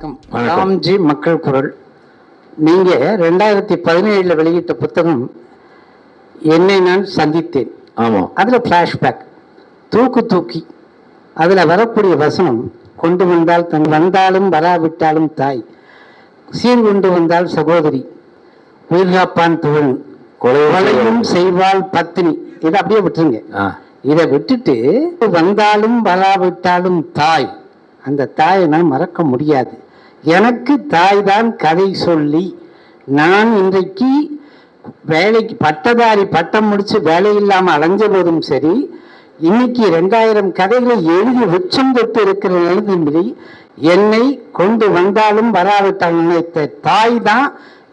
வணக்கம். ராம்ஜி மக்கள் குரல். நீங்க ரெண்டாயிரத்தி பதினேழுல வெளியிட்ட புத்தகம் என்னை நான் சந்தித்தேன். ஆமா. அதுல ஃப்ளாஷ்பேக் தூக்கு தூக்கி. அதுல வரக்கூடிய வசனம் கொண்டு வந்தால் தன் வந்தாலும் வராவிட்டாலும் தாய். சீர் கொண்டு வந்தால் சகோதரி. உயிர்காப்பான் தோழன். கொலை கொலையும் செய்வாள் பத்தினி. இதை அப்படியே விட்டுருங்க. இதை விட்டுட்டு வந்தாலும் வராவிட்டாலும் தாய். அந்த தாயை நான் மறக்க முடியாது. எனக்கு தாய் தான் கதை சொல்லி நான் இன்றைக்கு வேலைக்கு பட்டதாரி பட்டம் முடித்து வேலை இல்லாமல் அலைஞ்ச போதும் சரி இன்னைக்கு ரெண்டாயிரம் கதைகளை எழுதி உச்சம் தொட்டு இருக்கிற எழுதி என்னை கொண்டு வந்தாலும் வராவிட்டால் நினைத்த தாய் தான்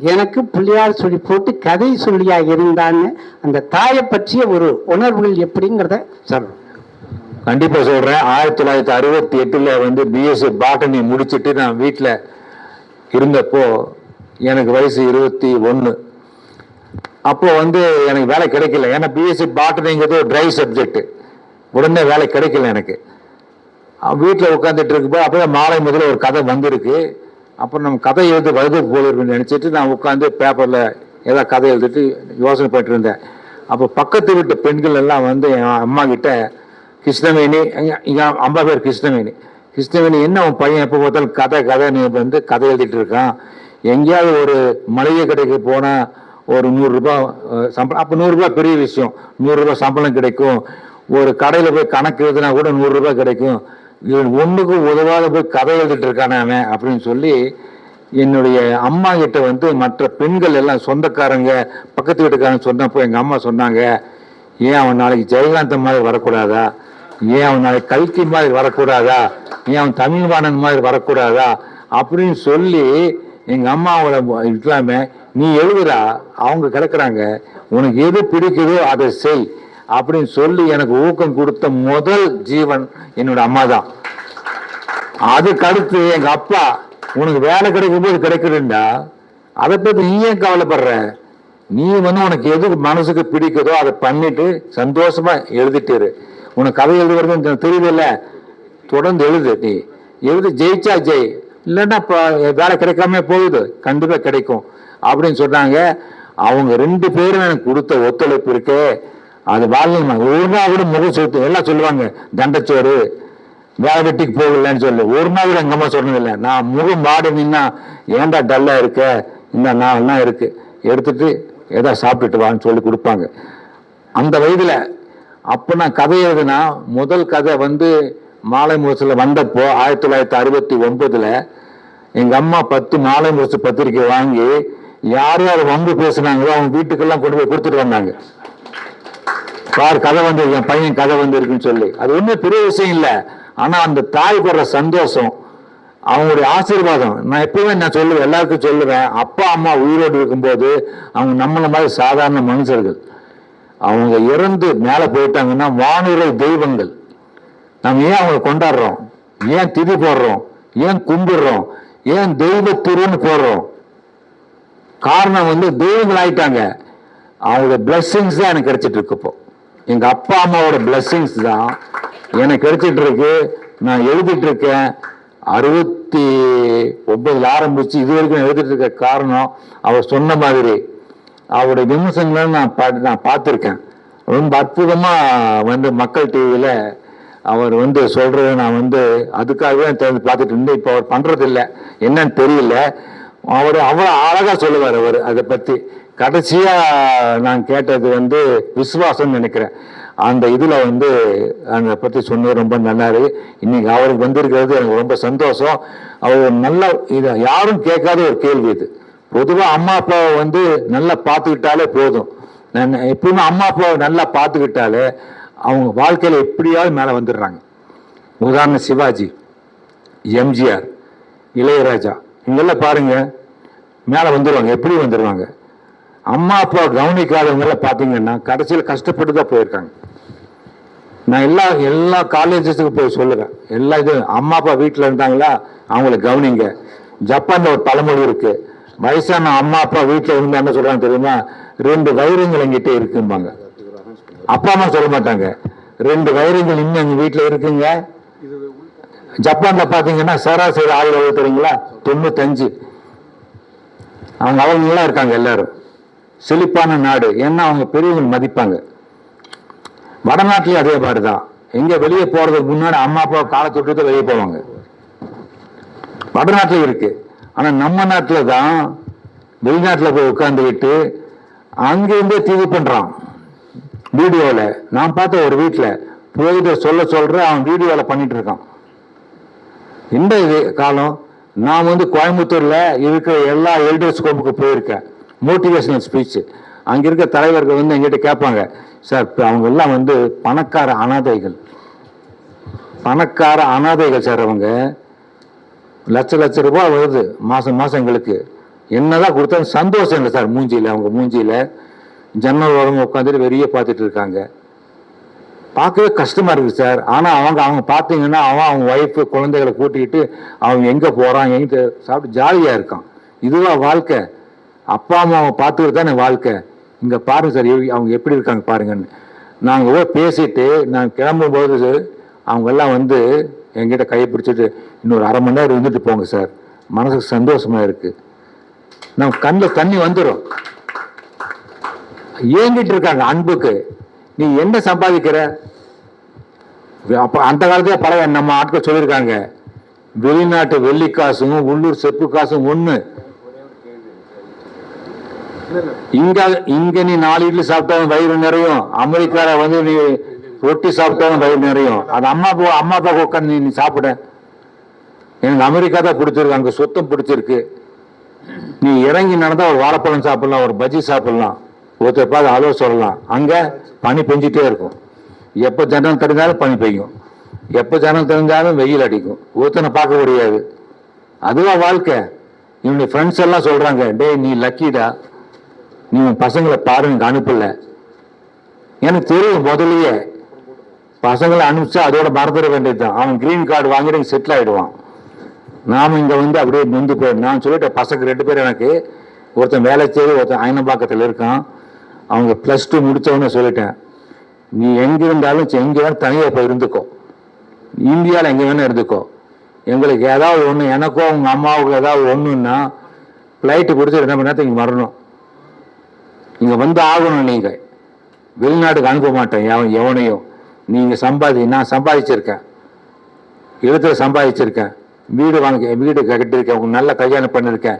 எனக்கு பிள்ளையார் சொல்லி போட்டு கதை சொல்லியாக இருந்தான்னு அந்த தாயை பற்றிய ஒரு உணர்வுகள் எப்படிங்கிறத சொல்லணும் கண்டிப்பா சொல்றேன். ஆயிரத்தி தொள்ளாயிரத்தி அறுபத்தி எட்டுல வந்து பிஎஸ்சி பாட்டனி முடிச்சிட்டு நான் வீட்டில் இருந்தப்போ எனக்கு வயசு இருபத்தி ஒன்று அப்போ வந்து எனக்கு வேலை கிடைக்கல. ஏன்னா பிஎஸ்சி பாட்டனிங்கிறது ஒரு ட்ரை சப்ஜெக்ட் உடனே வேலை கிடைக்கல எனக்கு. வீட்டில் உட்காந்துட்டு இருக்கப்போ அப்போ மாலை முதல்ல ஒரு கதை வந்திருக்கு. அப்புறம் நம்ம கதை எழுத வருது போல நினச்சிட்டு நான் உட்காந்து பேப்பரில் ஏதாவது கதை எழுதிட்டு யோசனை பண்ணிட்டு இருந்தேன். அப்போ பக்கத்து வீட்டு பெண்கள் எல்லாம் வந்து என் அம்மா கிட்ட கிருஷ்ணவேணி இங்கே அம்பா பேர் கிருஷ்ணவேணி. கிருஷ்ணவேணி என்ன உன் பையன் எப்போ பார்த்தாலும் கதை கதை நீ வந்து கதை எழுதிட்டு இருக்கான். எங்கேயாவது ஒரு மளிகை கடைக்கு போனால் ஒரு நூறுரூபா சம்பளம் அப்போ நூறுரூபா பெரிய விஷயம். நூறுரூபா சம்பளம் கிடைக்கும். ஒரு கடையில் போய் கணக்கு எழுதுனா கூட நூறுரூபா கிடைக்கும். இவன் ஒண்ணுக்கும் உதவாத போய் கதை எழுதிட்டு இருக்கானே அவன் அப்படின்னு சொல்லி என்னுடைய அம்மா கிட்ட வந்து மற்ற பெண்கள் எல்லாம் சொந்தக்காரங்க பக்கத்து வீட்டுக்காரங்க சொன்னப்போ எங்கள் அம்மா சொன்னாங்க ஏன் அவன் நாளைக்கு ஜெயகாந்தன் மாதிரி வரக்கூடாதா? ஏன் அவன் நாளைக்கு கல்கி மாதிரி வரக்கூடாதா? ஏன் அவன் தமிழ்வாணன் மாதிரி வரக்கூடாதா? அப்படின்னு சொல்லி எங்கள் அம்மாவோட இல்லாம நீ எழுதுறா அவங்க கிடக்குறாங்க. உனக்கு எது பிடிக்குதோ அதை செய். அப்படின்னு சொல்லி எனக்கு ஊக்கம் கொடுத்த முதல் ஜீவன் என்னோட அம்மா தான். அதுக்கு அடுத்து எங்க அப்பா உனக்கு வேலை கிடைக்கும் போது கிடைக்குதுண்டா. அதை பத்தி நீ ஏன் கவலைப்படுற? நீ வந்து உனக்கு எது மனசுக்கு பிடிக்குதோ அதை பண்ணிட்டு சந்தோஷமா எழுதிட்டு உனக்கு கதை எழுதுறது எனக்கு தெரியுதுல்ல? தொடர்ந்து எழுது நீ. எழுது ஜெயிச்சா ஜெய். இல்லைன்னா இப்போ வேலை கிடைக்காம போகுது. கண்டிப்பாக கிடைக்கும். அப்படின்னு சொன்னாங்க. அவங்க ரெண்டு பேரும் எனக்கு கொடுத்த ஒத்துழைப்பு இருக்கே. அது வாழ்க்கை ஒரு நாள் கூட முகம் சுத்து எல்லாம் சொல்லுவாங்க தண்டச்சோறு வேலை வெட்டிக்கு போகலன்னு சொல்லு. ஒரு நாள் கூட எங்கம்மா சொன்னதில்லை. நான் முகம் மாடி ஏன்டா டல்லாக இருக்க? இந்த நாள்லாம் இருக்கு. எடுத்துட்டு ஏதோ சாப்பிட்டுட்டு வான்னு சொல்லி கொடுப்பாங்க. அந்த வயதில் அப்போ நான் கதை எழுதுனா முதல் கதை வந்து மாலை முகத்தில் வந்தப்போ ஆயிரத்தி தொள்ளாயிரத்தி அறுபத்தி ஒன்பதில் எங்கள் அம்மா பத்து மாலை முரசு பத்திரிக்கை வாங்கி யார் யார் வம்பு பேசுனாங்களோ அவங்க வீட்டுக்கெல்லாம் கொண்டு போய் கொடுத்துட்டு வந்தாங்க. பார் கதை வந்து பையன் கதை வந்திருக்குன்னு சொல்லி. அது ஒன்றும் பெரிய விஷயம் இல்லை. ஆனால் அந்த தாய் படுற சந்தோஷம் அவங்களுடைய ஆசீர்வாதம் நான் எப்பவுமே நான் சொல்லுவேன் எல்லாருக்கும் சொல்லுவேன் அப்பா அம்மா உயிரோடு இருக்கும்போது அவங்க நம்மள மாதிரி சாதாரண மனுஷர்கள். அவங்க இறந்து மேலே போயிட்டாங்கன்னா வானுரை தெய்வங்கள். நம்ம ஏன் அவங்களை கொண்டாடுறோம்? ஏன் திதி போடுறோம்? ஏன் கும்பிடுறோம்? ஏன் தெய்வ திருன்னு போடுறோம்? காரணம் வந்து தெய்வங்கள் ஆயிட்டாங்க. அவங்களோட பிளஸ்ஸிங்ஸ் தான் எனக்கு கிடைச்சிட்டு இருக்கு இப்போ. அப்பா அம்மாவோட பிளஸ்ஸிங்ஸ் தான் எனக்கு கிடைச்சிட்டு இருக்கு. நான் எழுதிட்டு இருக்கேன். அறுபத்தி ஒன்பதுல ஆரம்பிச்சு இது வரைக்கும் எழுதிட்டு இருக்க காரணம் அவர் சொன்ன மாதிரி அவருடைய விமர்சனங்களை நான் பா நான் பார்த்துருக்கேன். ரொம்ப அற்புதமாக வந்து மக்கள் டிவியில் அவர் வந்து சொல்கிறத நான் வந்து அதுக்காகவே நான் பார்த்துட்டு இருந்தேன். இப்போ அவர் பண்ணுறதில்ல என்னன்னு தெரியல. அவர் அவ்வளோ அழகாக சொல்லுவார் அவர் அதை பற்றி கடைசியாக நான் கேட்டது வந்து விசுவாசம்னு நினைக்கிறேன். அந்த இதில் வந்து அதை பற்றி சொன்னது ரொம்ப நல்லாரு. இன்னைக்கு அவருக்கு வந்திருக்கிறது எனக்கு ரொம்ப சந்தோஷம். அவர் நல்ல இதை யாரும் கேட்காத ஒரு கேள்வி இது. பொதுவாக அம்மா அப்பாவை வந்து நல்லா பார்த்துக்கிட்டாலே போதும். நான் எப்பவுமே அம்மா அப்பாவை நல்லா பார்த்துக்கிட்டாலே அவங்க வாழ்க்கையில் எப்படியாவது மேலே வந்துடுறாங்க. உதாரணம் சிவாஜி எம்ஜிஆர் இளையராஜா இங்கெல்லாம் பாருங்கள் மேலே வந்துடுவாங்க எப்படி வந்துடுவாங்க அம்மா அப்பா கவனிக்காதவங்கெல்லாம் பார்த்தீங்கன்னா கடைசியில் கஷ்டப்பட்டு தான் போயிருக்காங்க. நான் எல்லா எல்லா காலேஜஸுக்கு போய் சொல்லுவேன் எல்லா இது அம்மா அப்பா வீட்டில் இருந்தாங்களா? அவங்கள கவனிங்க. ஜப்பானில் ஒரு பழமொழி இருக்குது வயசான அம்மா அப்பா வீட்டில் இருந்தா என்ன சொல்றாங்க தெரியுமா? ரெண்டு வைரங்கள் எங்கிட்ட இருக்கும்பாங்க. அப்பா அம்மா சொல்ல மாட்டாங்க. ரெண்டு வைரங்கள் இன்னும் எங்க வீட்டில் இருக்குங்க. ஜப்பான்ல பாத்தீங்கன்னா சராசரி ஆயுள் எவ்வளவு தெரியுங்களா? தொண்ணூத்தஞ்சு. அவங்க அவங்க நல்லா இருக்காங்க எல்லாரும். செழிப்பான நாடு. ஏன்னா அவங்க பெரியவங்க மதிப்பாங்க. வடநாட்டிலையும் அதே மாதிரிதான். எங்க வெளியே போறதுக்கு முன்னாடி அம்மா அப்பா காலை தொட்டு வெளியே போவாங்க. வடநாட்டிலையும் இருக்கு. ஆனா நம்ம நாட்டில் தான் வெளிநாட்டில் போய் உட்காந்துக்கிட்டு அங்கிருந்தே டிவி பண்றான். வீடியோவில் நான் பார்த்த ஒரு வீட்டில் போயிட்டு சொல்ல சொல்ற அவன் வீடியோவில் பண்ணிட்டு இருக்கான் இந்த இது காலம் நான் வந்து கோயம்புத்தூரில் இருக்கிற எல்லா எல்டர்ஸ் கோம்புக்கு போயிருக்கேன். மோட்டிவேஷனல் ஸ்பீச் அங்கே இருக்க தலைவர்கள் வந்து எங்கிட்ட கேட்பாங்க சார் அவங்க எல்லாம் வந்து பணக்கார அனாதைகள். பணக்கார அனாதைகள் சார் அவங்க. லட்ச லட்ச ரூபாய் வருது மாதம் மாதம் எங்களுக்கு என்னதான் கொடுத்தாலும் சந்தோஷம் இல்லை சார் மூஞ்சியில். அவங்க மூஞ்சியில் ஜன்னல் ஓரங்க உட்காந்துட்டு வெளியே பார்த்துட்டு இருக்காங்க. பார்க்கவே கஷ்டமா இருக்கு சார். ஆனால் அவங்க அவங்க பார்த்தீங்கன்னா அவன் அவங்க ஒய்ஃபு குழந்தைகளை கூட்டிக்கிட்டு அவங்க எங்கே போகிறான் எங்கே சாப்பிட்டு ஜாலியாக இருக்கான். இதுதான் வாழ்க்கை. அப்பா அம்மா அவங்க பார்த்துக்கிட்டு தானே வாழ்க்கை. இங்கே பாருங்க சார் அவங்க எப்படி இருக்காங்க பாருங்கன்னு. நாங்கள் போய் பேசிட்டு நாங்கள் கிளம்பும்போது அவங்க எல்லாம் வந்து என்கிட்ட கை பிடிச்சிட்டு இன்னொரு அரை மணி நேரம் இருந்துட்டு போங்க சார். மனசுக்கு சந்தோஷமா இருக்கு. நம்ம கண்ணில் தண்ணி வந்துடும் ஏங்கிட்டு இருக்காங்க அன்புக்கு. நீ என்ன சம்பாதிக்கிற? அப்போ அந்த காலத்துல பல நம்ம ஆட்கள் சொல்லியிருக்காங்க. வெளிநாட்டு வெள்ளி காசும் உள்ளூர் செப்பு காசும் ஒன்று இங்க இங்க நீ நாலு இட்லி சாப்பிட்டாலும் வயிறு நிறையும். அமெரிக்கால வந்து நீ ரொட்டி சாப்பிட்டாலும் வயிறு நிறையும். அது அம்மா அப்பா அம்மா அப்பா உட்காந்து நீ சாப்பிட. எனக்கு அமெரிக்கா தான் பிடிச்சிருக்கு அங்கே சுத்தம் பிடிச்சிருக்கு. நீ இறங்கி நடந்தால் ஒரு வாழைப்பழம் சாப்பிடலாம் ஒரு பஜ்ஜி சாப்பிடலாம். ஒருத்தர் பார்த்து அளவு சொல்லலாம். அங்கே பனி பெஞ்சிட்டே இருக்கும். எப்போ ஜன்னல் தெரிஞ்சாலும் பனி பெய்யும். எப்போ ஜன்னல் தெரிஞ்சாலும் வெயில் அடிக்கும். ஒருத்தனை பார்க்க முடியாது. அதுவா வாழ்க்கை. இவனுடைய ஃப்ரெண்ட்ஸ் எல்லாம் சொல்கிறாங்க டேய் நீ லக்கிடா நீ பசங்களை பாருங்க அனுப்பல. எனக்கு தெரியும் முதல்லயே. பசங்களை அனுப்பிச்சா அதோட மறந்துட வேண்டியதுதான் அவன் கிரீன் கார்டு வாங்கிட்டு செட்டில் ஆயிடுவான். நாம் இங்கே வந்து அப்படியே நொந்து போயிடும் நான் சொல்லிட்டேன் பசங்க ரெண்டு பேர் எனக்கு ஒருத்தன் வேலை செய்து ஒருத்தன் அயனம்பாக்கத்தில் இருக்கான். அவங்க ப்ளஸ் டூ முடிச்சவொன்னு சொல்லிட்டேன். நீ எங்கே இருந்தாலும் சரி, வேணும் தனியாக போய் இருந்துக்கோ. இந்தியாவில் எங்கே வேணும் இருந்துக்கோ. எங்களுக்கு ஏதாவது ஒன்று எனக்கோ உங்கள் அம்மாவுக்கு ஏதாவது ஒன்றுன்னா ஃப்ளைட்டு பிடிச்சி ரெண்டு மணி நேரத்துக்கு வரணும். இங்கே வந்து ஆகணும் நீங்கள் வெளிநாட்டுக்கு அனுப்ப மாட்டேன் எவன் எவனையும். நீங்கள் சம்பாதி நான் சம்பாதிச்சிருக்கேன். எழுத்துல சம்பாதிச்சிருக்கேன். வீடு வாங்க வீடு கட்டியிருக்கேன். உங்களுக்கு நல்ல கல்யாணம் பண்ணியிருக்கேன்.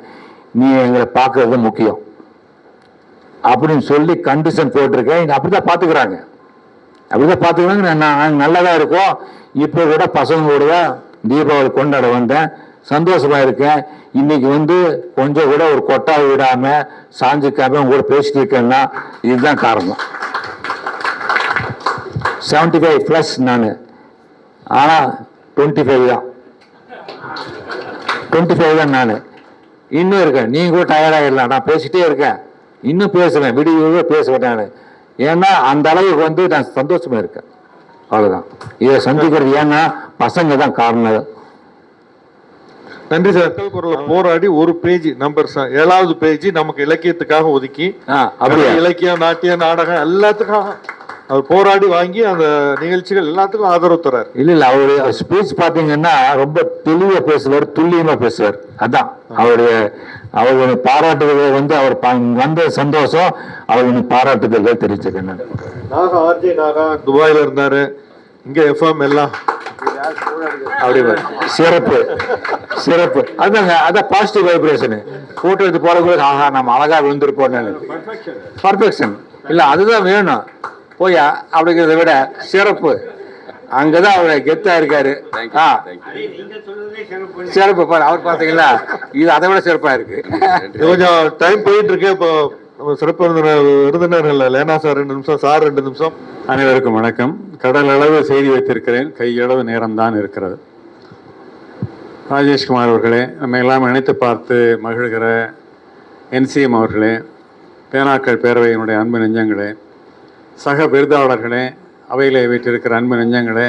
நீ எங்களை பார்க்கறது முக்கியம். அப்படின்னு சொல்லி கண்டிஷன் போட்டிருக்கேன். இங்க அப்படிதான் அப்படி அப்படிதான் பார்த்துக்கிறாங்க. நான் நாங்க நல்லதா இருக்கோம். இப்போ கூட பசங்க கூட தான் தீபாவளி கொண்டாட வந்தேன். சந்தோஷமாக இருக்கேன். இன்னைக்கு வந்து கொஞ்சம் கூட ஒரு கொட்டா விடாமல் சாஞ்சிக்காமல் உங்க கூட பேசிட்டு இருக்கேன்னா இதுதான் காரணம். செவன்டி ஃபைவ் ப்ளஸ் நான். ஆனால் டுவெண்ட்டி ஃபைவ் தான். டுவெண்ட்டி ஃபைவ் தான் நான். இன்னும் இருக்கேன். நீங்க கூட டயர்டாகிடலாம் நான் பேசிட்டே இருக்கேன். இன்னும் பேசுவேன். விடிய பேசுவேன் நான். ஏன்னா அந்த அளவுக்கு வந்து நான் சந்தோஷமா இருக்கேன். அவ்வளவுதான். இதை சந்திக்கிறது ஏன்னா பசங்க தான் காரணம். நன்றி சார். குரல்ல போராடி ஒரு பேஜ் நம்பர் ஏழாவது பேஜ் நமக்கு இலக்கியத்துக்காக ஒதுக்கி ஆ அப்படியா? இலக்கியம் நாட்டியம் நாடகம் எல்லாத்துக்காக. அவர் போராடி வாங்கி அந்த நிகழ்ச்சிகள் எல்லாத்துக்கும் ஆதரவு தர்றாரு இல்ல இல்ல அவரு ஸ்பீச் பாத்தீங்கன்னா ரொம்ப தெளிவா பேசுவார் துல்லியமா பேசுவார். அதான் அவருடைய அவர் பாராட்டுதலை வந்து அவர் வந்த சந்தோஷம் அவர் பாராட்டுதல்கள் தெரிவிச்சிருக்கேன் நான் நாகா ஆர்ஜே நாகா துபாயில இருந்தாரு. இங்க எஃப்எம் எல்லாம். அப்படி. சிறப்பு சிறப்பு. அதாங்க அதான் பாசிட்டிவ் வைப்ரேஷன் போட்டோ எடுத்து போறதுக்குள்ள ஆஹா நம்ம அழகா விழுந்திருப்போம் பர்ஃபெக்ஷன் இல்ல அதுதான் வேணும். போயா அப்படிங்கிறத விட சிறப்பு. அங்கதான் அவர் கெத்தா இருக்காரு. ஆ. சிறப்பு. பாரு அவர் பாத்தீங்களா இது அதை விட சிறப்பா இருக்கு. இது கொஞ்சம் டைம் போயிட்டு இருக்கு. இப்போ நம்ம சிறப்பு விருந்தினர் விருந்தினர் இல்ல லேனா சார் ரெண்டு நிமிஷம் சார் ரெண்டு நிமிஷம். அனைவருக்கும் வணக்கம். கடல் அளவு செய்தி வைத்திருக்கிறேன். கையளவு நேரம்தான் இருக்கிறது. ராஜேஷ்குமார் அவர்களே நம்ம எல்லாம் நினைத்து பார்த்து மகிழ்கிற என்சிஎம் அவர்களே பேனாக்கள் பேரவையினுடைய அன்பு நெஞ்சங்களே சக விருதாளர்களே அவையிலே வைத்திருக்கிற அன்பு நெஞ்சங்களே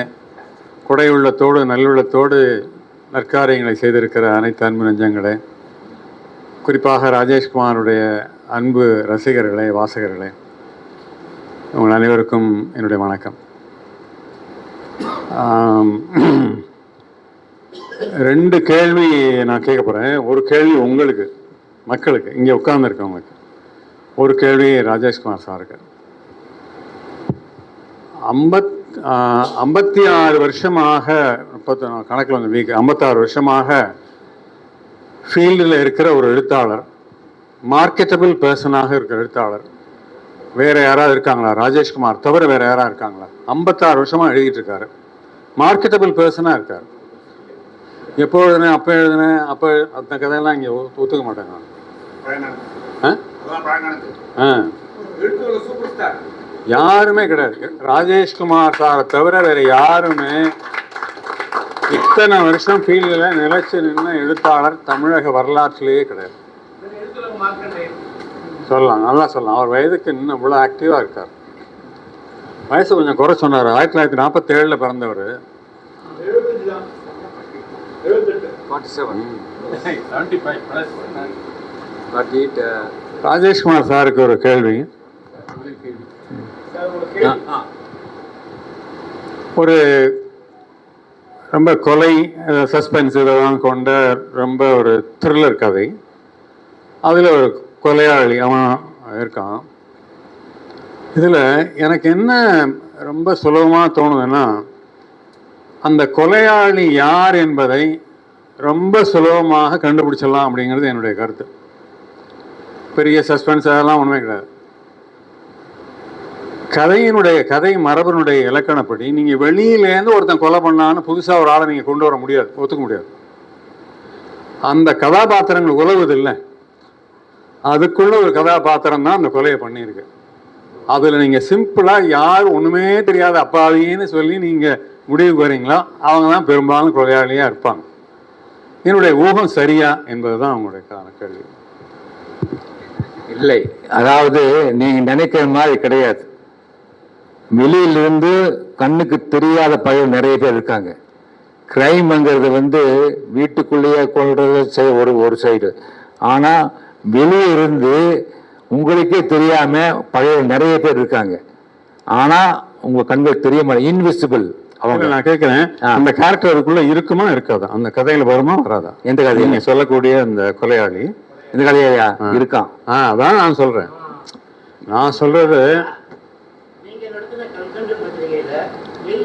குடையுள்ளத்தோடு நல்லுள்ளத்தோடு நற்காரியங்களை செய்திருக்கிற அனைத்து அன்பு நெஞ்சங்களே குறிப்பாக ராஜேஷ்குமாருடைய அன்பு ரசிகர்களே வாசகர்களே உங்கள் அனைவருக்கும் என்னுடைய வணக்கம். ரெண்டு கேள்வி நான் கேட்க போகிறேன் ஒரு கேள்வி உங்களுக்கு மக்களுக்கு இங்கே உட்கார்ந்துருக்கவங்களுக்கு. ஒரு கேள்வி ராஜேஷ்குமார் சாருக்கு. ஐம்பத் ஐம்பத்தி ஆறு வருஷமாக முப்பத்தி கணக்கில் வந்து வீக் ஐம்பத்தாறு வருஷமாக ஃபீல்டில் இருக்கிற ஒரு எழுத்தாளர் மார்க்கெட்டபிள் பர்சனாக இருக்கிற எழுத்தாளர் வேற யாராவது இருக்காங்களா? ராஜேஷ்குமார் தவிர வேற யாராவது இருக்காங்களா? ஐம்பத்தாறு வருஷமா எழுதிட்டு இருக்காரு. மார்க்கெட்டபிள் பர்சனாக இருக்காரு. எப்போ எழுதுனேன் அப்போ எழுதுனேன் அப்போ அந்த கதையெல்லாம் இங்கே ஒத்துக்க மாட்டாங்க. ஆ? ஆ. யாருமே கிடையாது. ராஜேஷ்குமார் சாரை தவிர வேற யாருமே இத்தனை வருஷம் ஃபீல்டில் நிலைச்சு நின்ன எழுத்தாளர் தமிழக வரலாற்றிலேயே கிடையாது. சொல்லலாம் நல்லா சொல்லலாம். அவர் வயதுக்கு இன்னும் இவ்வளோ ஆக்டிவாக இருக்கார். வயசு கொஞ்சம் குறை சொன்னார். ஆயிரத்தி தொள்ளாயிரத்தி நாற்பத்தேழில் பிறந்தவர். ராஜேஷ்குமார் சாருக்கு ஒரு கேள்வி. ஒரு ரொம்ப கொலை சஸ்பென்ஸ் இதெல்லாம் கொண்ட ரொம்ப ஒரு த்ரில்லர் கதை. அதில் ஒரு கொலையாளி அவன் இருக்கான். இதில் எனக்கு என்ன ரொம்ப சுலபமாக தோணுதுன்னா அந்த கொலையாளி யார் என்பதை ரொம்ப சுலபமாக கண்டுபிடிச்சிடலாம் அப்படிங்கிறது என்னுடைய கருத்து. பெரிய சஸ்பென்ஸ் அதெல்லாம் ஒன்றுமே கிடையாது. கதையினுடைய கதை மரபனுடைய இலக்கணப்படி நீங்கள் வெளியிலேருந்து ஒருத்தன் கொலை பண்ணான்னு புதுசாக ஒரு ஆளை நீங்கள் கொண்டு வர முடியாது ஒத்துக்க முடியாது. அந்த கதாபாத்திரங்கள் உழவுதில்லை அதுக்குள்ள ஒரு கதாபாத்திரம் தான் அந்த கொலையை பண்ணியிருக்கு. அதில் நீங்கள் சிம்பிளாக யார் ஒன்றுமே தெரியாத அப்பாவின்னு சொல்லி நீங்கள் முடிவுக்கு வரீங்களோ அவங்க தான் பெரும்பாலும் கொலையாளியாக இருப்பாங்க. என்னுடைய ஊகம் சரியா என்பது தான் அவங்களுடைய காரண கேள்வி இல்லை அதாவது நீங்க நினைக்கிற மாதிரி கிடையாது. வெளியிலிருந்து கண்ணுக்கு தெரியாத பயம் நிறைய பேர் இருக்காங்க. கிரைம்ங்கிறது வந்து வீட்டுக்குள்ளேயே கொள்றது செய்- ஒரு ஒரு சைடு ஆனா வெளியே இருந்து உங்களுக்கே தெரியாம பழைய நிறைய பேர் இருக்காங்க. ஆனா உங்க கண்கள் தெரிய மாட்டேன் இன்விசிபிள் அவங்க நான் கேட்குறேன். அந்த கேரக்டர் அதுக்குள்ள இருக்குமா இருக்காதா? அந்த கதையில வருமா வராதா? எந்த கதை நீங்க சொல்லக்கூடிய அந்த கொலையாளி. இந்த கதையா? இருக்கான் ஆ அதான் நான் சொல்றேன். நான் சொல்றது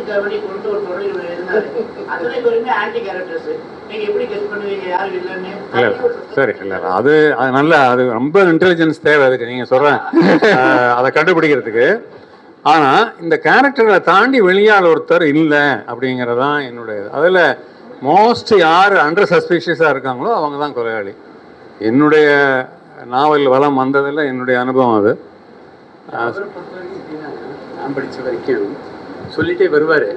கவனி கொண்டு ஒரு தொடரில் எழுதினாரு அத்தனை பேருமே ஆன்டி கேரக்டர்ஸ் நீங்க எப்படி பண்ணுவீங்க? இல்லைன்னு சரி இல்ல அது அது நல்ல அது ரொம்ப இன்டெலிஜென்ஸ் தேவை அதுக்கு. நீங்க சொல்றேன். ஆஹ், அதை கண்டுபிடிக்கிறதுக்கு. ஆனா இந்த கேரக்டர்களை தாண்டி வெளியாள் ஒருத்தர் இல்லை அப்படிங்கறதுதான் என்னுடைய. அதுல மோஸ்ட் யார் அண்டர் சஸ்பீஷியஸா இருக்காங்களோ அவங்க தான் கொலையாளி. என்னுடைய நாவல் வளம் வந்ததில் என்னுடைய அனுபவம் அது. நான் வரைக்கும் சொல்லிட்டே வருவாரு.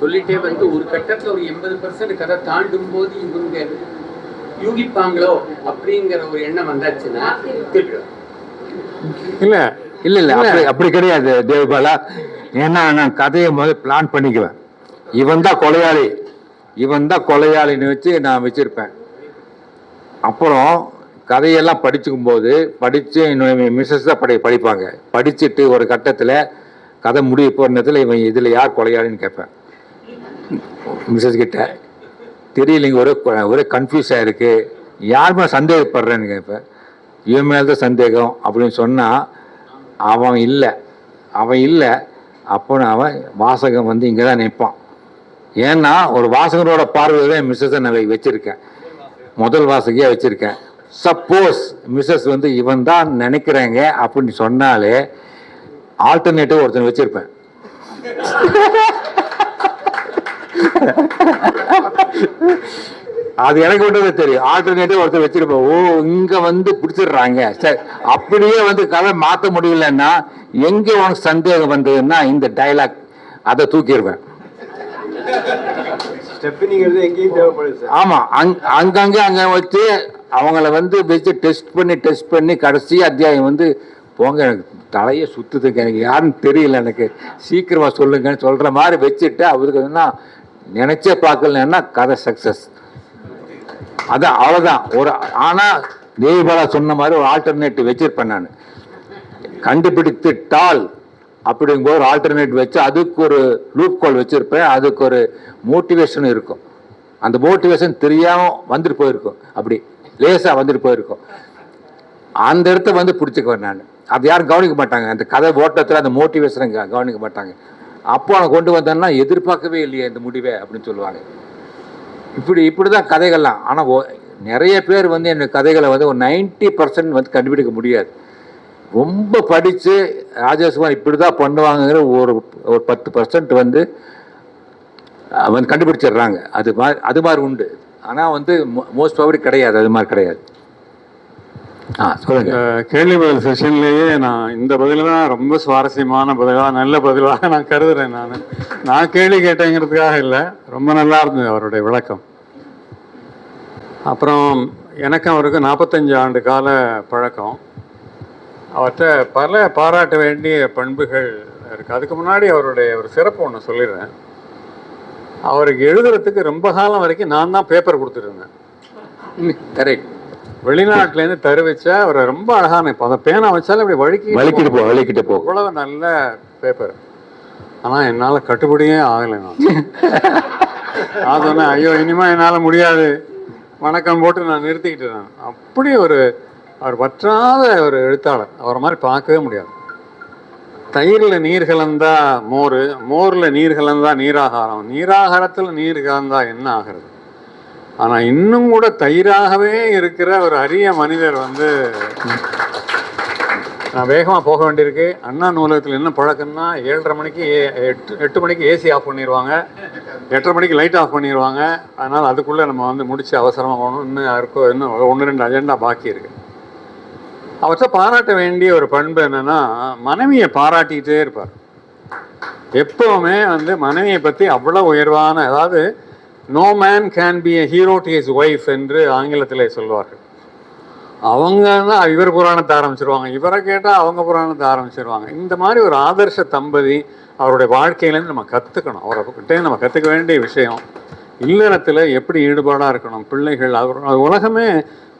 சொல்லிட்டே வந்து ஒரு கட்டத்துல ஒரு எண்பது பர்சன்ட் கதை தாண்டும் போது இவங்க யூகிப்பாங்களோ அப்படிங்கிற ஒரு எண்ணம் வந்தாச்சுன்னா இல்ல இல்ல இல்ல. அப்படி அப்படி கிடையாது தேவபாலா. ஏன்னா நான் கதையை முதல்ல பிளான் பண்ணிக்குவேன். இவன் தான் கொலையாளி. இவன் தான் கொலையாளின்னு வச்சு நான் வச்சிருப்பேன். அப்புறம் கதையெல்லாம் படிச்சுக்கும் போது படித்து மிஸ்ஸஸ் தான் படி படிப்பாங்க. படிச்சுட்டு ஒரு கட்டத்தில் கதை முடிய போகிறதுல இவன் இதில் யார் கொலையாளின்னு கேட்பேன். மிஸ்ஸஸ் கிட்ட தெரியலைங்க ஒரே ஒரே கன்ஃபியூஸாக இருக்குது யாருமே சந்தேகப்படுறேன்னு கேட்பேன். இவன் மேலே தான் சந்தேகம். அப்படின்னு சொன்னால் அவன் இல்லை. அவன் இல்லை. அப்போ அவன் வாசகம் வந்து இங்கே தான் நிற்பான் ஏன்னா ஒரு வாசகரோட பார்வையில் தான் மிஸ்ஸஸை நான் வச்சுருக்கேன். முதல் வாசகியாக வச்சுருக்கேன். சப்போஸ் மிஸ்ஸஸ் வந்து இவன் தான் நினைக்கிறாங்க அப்படின்னு சொன்னாலே ஆல்டர்னேட்டிவ் ஒருத்தன் வச்சிருப்பேன். அது எனக்கு மட்டும் தெரியும். ஆல்டர்னேட்டிவ் ஒருத்தர் வச்சிருப்போம் ஓ இங்க வந்து பிடிச்சிடுறாங்க. சரி அப்படியே வந்து கதை மாத்த முடியலன்னா எங்க உனக்கு சந்தேகம் வந்ததுன்னா இந்த டைலாக் அதை தூக்கிடுவேன். ஸ்டெப்பினிங்கிறது எங்கேயும் தேவைப்படுது சார் ஆமா அங் அங்கங்க அங்க வச்சு அவங்கள வந்து வச்சு டெஸ்ட் பண்ணி டெஸ்ட் பண்ணி கடைசி அத்தியாயம் வந்து போங்க எனக்கு தலையை சுத்துதுங்க. எனக்கு யாருன்னு தெரியல எனக்கு சீக்கிரமாக சொல்லுங்கன்னு சொல்கிற மாதிரி வச்சுட்டு அவருக்கு என்ன நினைச்சே பார்க்கலன்னா கதை சக்சஸ் அதான் அவ்வளோதான் ஒரு ஆனால் தேவிபாலா சொன்ன மாதிரி ஒரு ஆல்டர்னேட்டிவ் வச்சிருப்பேன் நான். கண்டுபிடித்துட்டால் அப்படிங்கும்போது ஒரு ஆல்டர்னேட் வச்சு அதுக்கு ஒரு லூப் கோல் வச்சுருப்பேன். அதுக்கு ஒரு மோட்டிவேஷன் இருக்கும். அந்த மோட்டிவேஷன் தெரியாமல் வந்துட்டு போயிருக்கும். அப்படி லேசாக வந்துட்டு போயிருக்கும். அந்த இடத்த வந்து பிடிச்சிக்குவேன் நான். அது யாரும் கவனிக்க மாட்டாங்க. அந்த கதை ஓட்டத்தில் அந்த மோட்டிவேஷனை கவனிக்க மாட்டாங்க. அப்போ அவனை கொண்டு வந்தேன்னா எதிர்பார்க்கவே இல்லையே இந்த முடிவை அப்படின்னு சொல்லுவாங்க. இப்படி இப்படி தான் கதைகள்லாம் ஆனால் நிறைய பேர் வந்து என் கதைகளை வந்து ஒரு நைன்டி பர்சன்ட் வந்து கண்டுபிடிக்க முடியாது. ரொம்ப படித்து ராஜேஷ்குமார் இப்படி தான் பண்ணுவாங்கங்கிற ஒரு ஒரு பத்து பர்சன்ட் வந்து வந்து கண்டுபிடிச்சிடுறாங்க. அது மாதிரி அது மாதிரி உண்டு. ஆனால் வந்து மோஸ்ட் ப்ராபடி கிடையாது. அது மாதிரி கிடையாது. கேள்வி பதில் செஷன்லேயே நான் இந்த பதில தான் ரொம்ப சுவாரஸ்யமான பதிலாக நல்ல பதிலாக நான் கருதுறேன் நான். நான் கேள்வி கேட்டேங்கிறதுக்காக இல்லை ரொம்ப நல்லா இருந்தது அவருடைய விளக்கம். அப்புறம் எனக்கு அவருக்கு நாற்பத்தஞ்சு ஆண்டு கால பழக்கம். அவர்கிட்ட பல பாராட்ட வேண்டிய பண்புகள் இருக்குது அதுக்கு முன்னாடி அவருடைய ஒரு சிறப்பு ஒன்று சொல்லிடுறேன். அவருக்கு எழுதுறதுக்கு ரொம்ப காலம் வரைக்கும் நான் தான் பேப்பர் கொடுத்துருந்தேன் கரெக்ட் வெளிநாட்டிலேருந்து தருவிச்சா அவரை ரொம்ப அழகான இப்போ அந்த பேனா வச்சாலும் இப்படி வழுக்கி வலிக்கிட்டு போ வலிக்கிட்டு போ அவ்வளவு நல்ல பேப்பர் ஆனால் என்னால் கட்டுப்படியே ஆகலை நான். நான் சொன்னேன் ஐயோ இனிமே என்னால் முடியாது. வணக்கம் போட்டு நான் நிறுத்திக்கிட்டேன் நான். அப்படி ஒரு அவர் வற்றாத ஒரு எழுத்தாளர். அவரை மாதிரி பார்க்கவே முடியாது. தயிரில் நீர் கலந்தா மோர் மோரில் நீர் கலந்தா நீராகாரம். நீராகாரத்தில் நீர் கலந்தா என்ன ஆகிறது? ஆனால் இன்னும் கூட தயிராகவே இருக்கிற ஒரு அரிய மனிதர் வந்து நான் வேகமாக போக வேண்டியிருக்கு. அண்ணா நூலகத்தில் என்ன பழக்கம்னா ஏழரை மணிக்கு எட்டு எட்டு மணிக்கு ஏசி ஆஃப் பண்ணிடுவாங்க எட்டரை மணிக்கு லைட் ஆஃப் பண்ணிடுவாங்க அதனால் அதுக்குள்ளே நம்ம வந்து முடிச்சு அவசரமாக போகணும். இன்னும் யாருக்கோ இன்னும் ஒன்று ரெண்டு அஜெண்டா பாக்கி இருக்கு. அவர்கிட்ட பாராட்ட வேண்டிய ஒரு பண்பு என்னன்னா மனைவியை பாராட்டிக்கிட்டே இருப்பார். எப்பவுமே வந்து மனைவியை பற்றி அவ்வளோ உயர்வான அதாவது no man can be a hero to his wife என்று ஆங்கிலத்தில் சொல்வார்கள். அவங்க தான் இவர் புராணத்தை ஆரம்பிச்சிருவாங்க. இவரை கேட்டால் அவங்க புராணத்தை ஆரம்பிச்சிருவாங்க. இந்த மாதிரி ஒரு ஆதர்ஷ தம்பதி அவருடைய வாழ்க்கையிலேருந்து நம்ம கற்றுக்கணும் அவரை கிட்டே நம்ம கற்றுக்க வேண்டிய விஷயம். இல்லறத்தில் எப்படி ஈடுபாடாக இருக்கணும்? பிள்ளைகள் அவர் உலகமே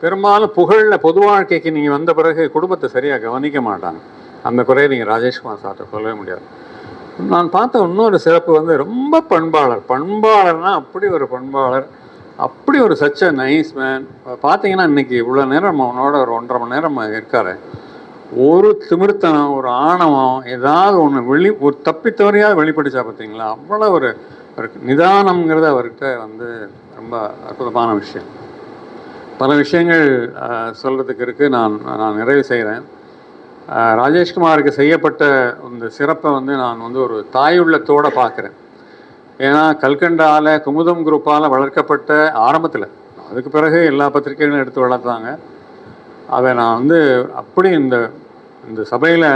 பெரும்பாலும் புகழில் பொது வாழ்க்கைக்கு நீங்கள் வந்த பிறகு குடும்பத்தை சரியாக கவனிக்க மாட்டாங்க. அந்த குறையை நீங்கள் ராஜேஷ்குமார் சார்ட்ட சொல்லவே முடியாது. நான் பார்த்த இன்னொரு சிறப்பு வந்து ரொம்ப பண்பாளர். பண்பாளர்னா அப்படி ஒரு பண்பாளர். அப்படி ஒரு சச்ச நைஸ் மேன் பார்த்தீங்கன்னா இன்னைக்கு இவ்வளோ நேரம் அவனோட ஒரு ஒன்றரை மணி நேரம் இருக்கார். ஒரு திமிர்த்தனம் ஒரு ஆணவம் ஏதாவது ஒன்று வெளி ஒரு தப்பித்தவரையாவது வெளிப்படுச்சா பார்த்தீங்களா? அவ்வளோ ஒரு நிதானம்ங்கிறது அவர்கிட்ட வந்து ரொம்ப அற்புதமான விஷயம். பல விஷயங்கள் சொல்கிறதுக்கு இருக்குது நான் நான் நிறைவு செய்கிறேன் ராஜேஷ்குமாருக்கு செய்யப்பட்ட இந்த சிறப்பை வந்து நான் வந்து ஒரு தாயுள்ளத்தோடு பார்க்குறேன். ஏன்னா கல்கண்டால குமுதம் குரூப்பால் வளர்க்கப்பட்ட ஆரம்பத்தில் அதுக்கு பிறகு எல்லா பத்திரிகைகளும் எடுத்து வளர்த்தாங்க. அதை நான் வந்து அப்படி இந்த இந்த சபையில்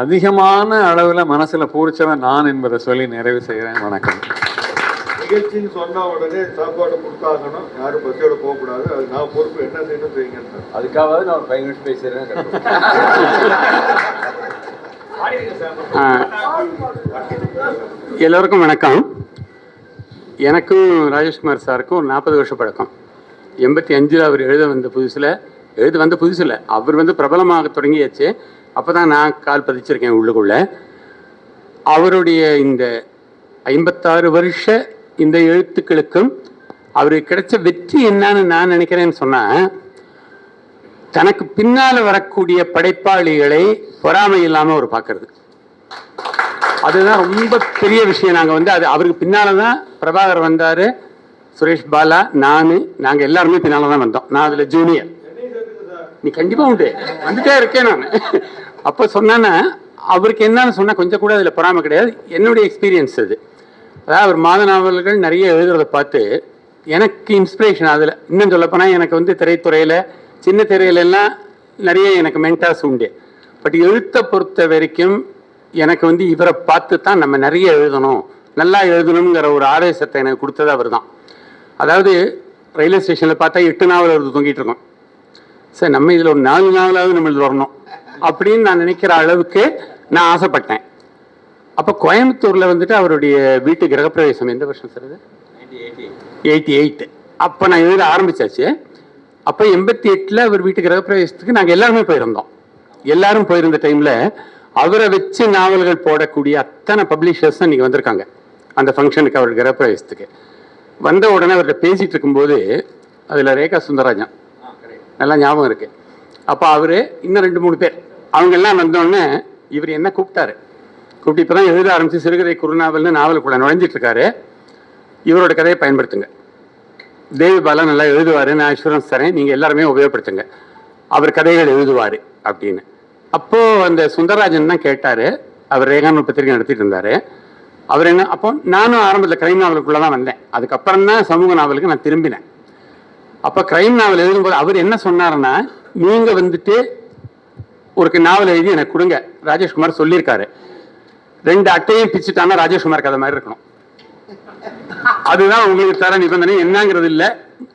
அதிகமான அளவில் மனசில் பூரிச்சவன் நான் என்பதை சொல்லி நிறைவு செய்கிறேன். வணக்கம். நிகழ்ச்சின்னு சொன்ன உடனே சாப்பாடு கொடுத்தாகணும். யாரும் பசியோட போகக்கூடாது. அது நான் பொறுப்பு. என்ன செய்யணும் செய்யுங்க அதுக்காக நான் ஒரு ஃபைவ் மினிட்ஸ் பேசுறேன் எல்லோருக்கும் வணக்கம். எனக்கும் ராஜேஷ்குமார் சாருக்கும் ஒரு நாற்பது வருஷம் பழக்கம். எண்பத்தி அஞ்சில் அவர் எழுத வந்த புதுசில் எழுத வந்த புதுசில். அவர் வந்து பிரபலமாக தொடங்கியாச்சு. அப்போ தான் நான் கால் பதிச்சிருக்கேன் உள்ளுக்குள்ள. அவருடைய இந்த ஐம்பத்தாறு வருஷ இந்த எழுத்துக்களுக்கும் அவருக்கு கிடைச்ச வெற்றி என்னன்னு நான் நினைக்கிறேன்னு சொன்னால் தனக்கு பின்னால் வரக்கூடிய படைப்பாளிகளை பொறாமை இல்லாமல் அவர் பார்க்கறது. அதுதான் ரொம்ப பெரிய விஷயம். நாங்கள் வந்து அது அவருக்கு பின்னால் தான் பிரபாகர் வந்தார் சுரேஷ் பாலா நான் நாங்கள் எல்லாருமே பின்னால் தான் வந்தோம். நான் அதில் ஜூனியர் நீ கண்டிப்பாக உண்டு. வந்துட்டே இருக்கேன் நான். அப்போ சொன்னேன்னா அவருக்கு என்னன்னு சொன்னால் கொஞ்சம் கூட அதில் பொறாமை கிடையாது. என்னுடைய எக்ஸ்பீரியன்ஸ் அது. அதாவது அவர் மாத நாவல்கள் நிறைய எழுதுறத பார்த்து எனக்கு இன்ஸ்பிரேஷன் அதில். இன்னும் சொல்லப்போனால் எனக்கு வந்து திரைத்துறையில் சின்ன திரையிலெல்லாம் நிறைய எனக்கு மென்டாஸ் உண்டு. பட் எழுத்தை பொறுத்த வரைக்கும் எனக்கு வந்து இவரை பார்த்து தான் நம்ம நிறைய எழுதணும். நல்லா எழுதணுங்கிற ஒரு ஆவேசத்தை எனக்கு கொடுத்தது அவர் தான் அதாவது ரயில்வே ஸ்டேஷனில் பார்த்தா எட்டு நாவல் எழுது தொங்கிட்டு இருக்கோம். சார் நம்ம இதில் ஒரு நாலு நாவலாவது நம்ம இதில் வரணும். அப்படின்னு நான் நினைக்கிற அளவுக்கு நான் ஆசைப்பட்டேன். அப்போ கோயம்புத்தூரில் வந்துட்டு அவருடைய வீட்டு கிரகப்பிரவேசம் எந்த வருஷம் சார் அது? எயிட்டி எயிட் அப்போ நான் எழுத ஆரம்பிச்சாச்சு. அப்போ எண்பத்தி எட்டில் அவர் வீட்டு கிரகப்பிரவேசத்துக்கு நாங்கள் எல்லாருமே போயிருந்தோம். எல்லாரும் போயிருந்த டைமில் அவரை வச்சு நாவல்கள் போடக்கூடிய அத்தனை பப்ளிஷர்ஸ் இன்னைக்கு வந்திருக்காங்க. அந்த ஃபங்க்ஷனுக்கு அவர் கிரகப்பிரவேசத்துக்கு. வந்த உடனே அவர்கிட்ட பேசிட்டு இருக்கும்போது அதுல ரேகா சுந்தரராஜன். நல்லா ஞாபகம் இருக்கு. அப்ப அவரு இன்னும் ரெண்டு மூணு பேர். அவங்க எல்லாம் வந்த உடனே இவர் என்ன கூப்பிட்டாரு? கூப்பிட்டு இப்பதான் எழுத ஆரம்பிச்சு சிறுகதை குறுநாவல்னு நாவலுக்குள்ள நுழைஞ்சிட்டு இருக்காரு இவரோட கதையை பயன்படுத்துங்க. தேவி பாலா நல்லா எழுதுவார் நான் அஷூரன்ஸ் தரேன். நீங்க எல்லாருமே உபயோகப்படுத்துங்க. அவர் கதைகள் எழுதுவாரு அப்படின்னு. அப்போ அந்த சுந்தரராஜன் தான் கேட்டாரு. அவர் ரேகான் பத்திரிகை நடத்திட்டு இருந்தாரு அவர் என்ன அப்போ நானும் ஆரம்பத்தில் கிரைம் நாவலுக்குள்ள தான் வந்தேன். அதுக்கப்புறம் தான் சமூக நாவலுக்கு நான் திரும்பினேன். அப்போ கிரைம் நாவல் எழுதும்போது அவர் என்ன சொன்னார்னா நீங்க வந்துட்டு ஒரு நாவல் எழுதி எனக்கு கொடுங்க. ராஜேஷ்குமார் சொல்லியிருக்காரு. ரெண்டு அட்டையும் பிச்சுட்டானா ராஜேஷ்குமார் கதை மாதிரி இருக்கணும். அதுதான் உங்களுக்கு தர நிபந்தனை. என்னங்கிறது இல்ல.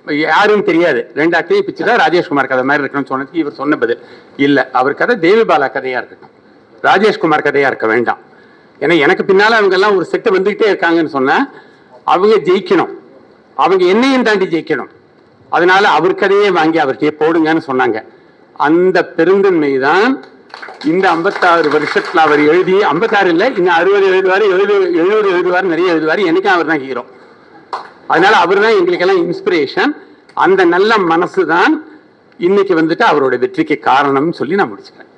யாரும் தெரியாது. ரெண்டு அட்டையும் பிச்சுட்டா ராஜேஷ்குமார் கதை மாதிரி இருக்கணும்னு சொன்னதுக்கு இவர் சொன்ன பதில். இல்ல அவர் கதை தேவிபாலா கதையா இருக்கட்டும். ராஜேஷ்குமார் கதையா இருக்க வேண்டாம். ஏன்னா எனக்கு பின்னால அவங்க எல்லாம் ஒரு செட்டு வந்துகிட்டே இருக்காங்கன்னு சொன்னா அவங்க ஜெயிக்கணும். அவங்க என்னையும் தாண்டி ஜெயிக்கணும். அதனால அவர் கதையே வாங்கி அவர்கிட்டயே போடுங்கன்னு சொன்னாங்க. அந்த பெருந்தன்மை தான் இந்த 56 வருஷத்துல அவர் எழுதி 56 இல்ல இன்னும் அறுபது எழுதுவாரு எழுபது எழுபது எழுதுவாரு நிறைய எழுதுவாரு. எனக்கும் அவர் தான் ஹீரோ அதனால அவர் தான் எங்களுக்கெல்லாம் இன்ஸ்பிரேஷன் அந்த நல்ல மனசு தான் இன்னைக்கு வந்துட்டு அவரோட வெற்றிக்கு காரணம்னு சொல்லி நான் முடிச்சுக்கிறேன்.